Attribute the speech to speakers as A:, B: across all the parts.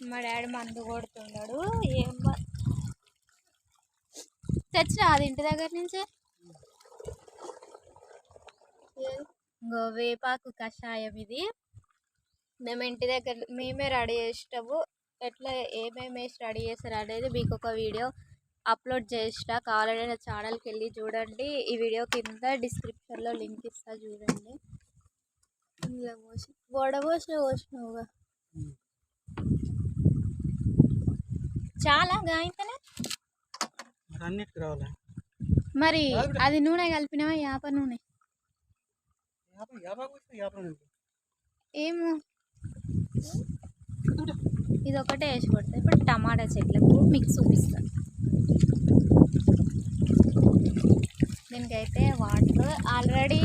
A: మా డాడీ మందు కొడుతున్నాడు. ఏం తెచ్చినా అది ఇంటి దగ్గర నుంచి? ఇంకో వేపాకు కషాయం ఇది. మేము ఇంటి దగ్గర మేమే రెడీ చేస్తాము ఎట్లా ఏమేమి వేసి రెడీ చేస్తారు అనేది మీకు ఒక వీడియో అప్లోడ్ చేసిన కావాలంటే నా ఛానల్కి వెళ్ళి చూడండి. ఈ వీడియో కింద డిస్క్రిప్షన్లో లింక్ ఇస్తా చూడండి. ఇలా పోసి వడబోసిన పోసినావుగా. చాలా గాయంతనే?
B: మరి అన్నిటికి రావాలి?
A: మరి అది నూనె కలిపినావా యాప నూనె. ఏమో. ఇది ఒకటే వేసి కొడతా. ఇప్పుడు టమాటా చెట్లకి మీకు చూపిస్తాను దీనికైతే వాటర్ ఆల్రెడీ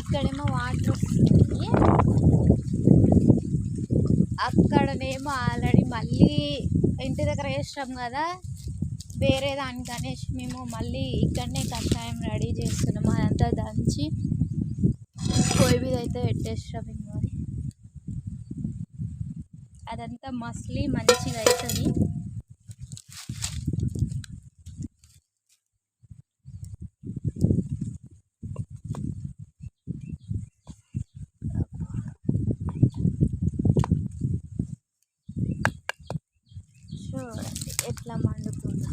A: ఇక్కడేమో వాటర్ వస్తుంది. అక్కడనేమో ఆల్రెడీ మళ్ళీ ఇంటి దగ్గర వేసినాం కదా. వేరే దానికి అనేసి మేము మళ్ళీ ఇక్కడనే కషాయం రెడీ చేస్తున్నాము అదంతా దంచి పొయ్యి మీద అయితే పెట్టేస్తాం ఇంక అదంతా మస్లీ మంచిగా అవుతుంది చూడండి ఎట్లా మండుతుందో?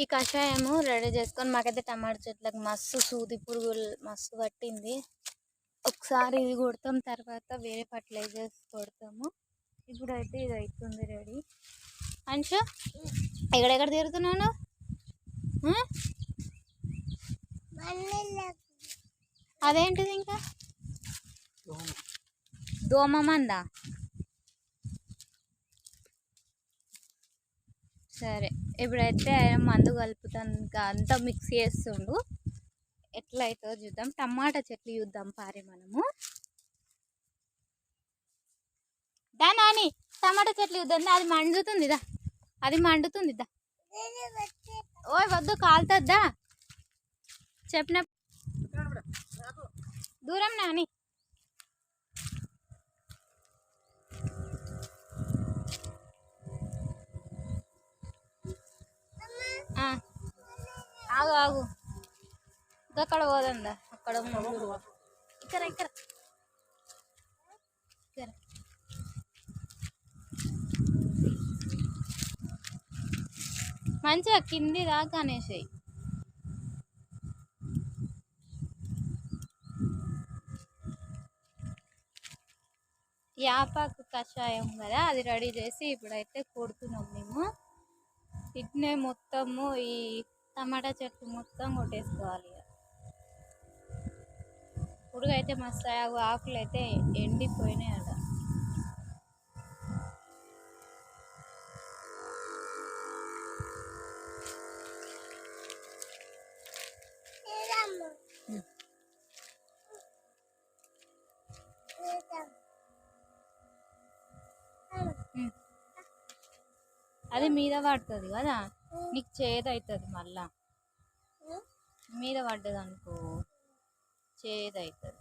A: ఈ కషాయము రెడీ చేసుకొని మాకైతే టమాటా చెట్లకు మస్తు సూది పురుగులు మస్తు పట్టింది. ఒకసారి ఇది కొడతాం తర్వాత వేరే ఫర్టిలైజర్స్ కొడతాము. ఇప్పుడు అయితే ఇది అవుతుంది రెడీ. అంశు ఎక్కడెక్కడ తిరుగుతున్నాను అదేంటిది ఇంకా దోమ మందా సరే ఇప్పుడైతే ఆయన మందు కలుపుతాను ఇంకా అంతా మిక్స్ చేస్తుండు. ఎట్లా అవుతుందో చూద్దాం. టమాటా చెట్లు చూద్దాం పారి మనము. దా నాని టమాటా చెట్లు చూద్దాం. అది మండుతుంది దా. అది మండుతుంది దా. ఓయ్ వద్దు కాలుతుందా చెప్పిన దూరం నాని. ఆగు ఆగు. అక్కడ పోదందా? అక్కడ ఇక్కడ ఇక్కడ. ఇక్కడ. మంచిగా కింది దాకా అనేసి యాపాకు కషాయం కదా అది రెడీ చేసి ఇప్పుడైతే కొడుతున్నాం మేము. ఇట్నే మొత్తము ఈ టమాటా చెట్టు మొత్తం కొట్టేసుకోవాలి ఉడుగైతే మస్తు ఆకులు అయితే ఎండిపోయినాయి అది మీద పడుతుంది కదా? నీకు చేదు అవుతుంది మళ్ళా. మీద పడ్డది అనుకో చేదు అవుతుంది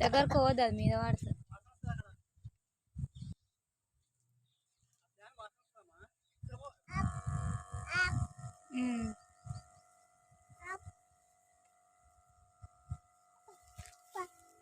A: దగ్గరకు పోదు అది మీద పడుతుంది ఉమ్.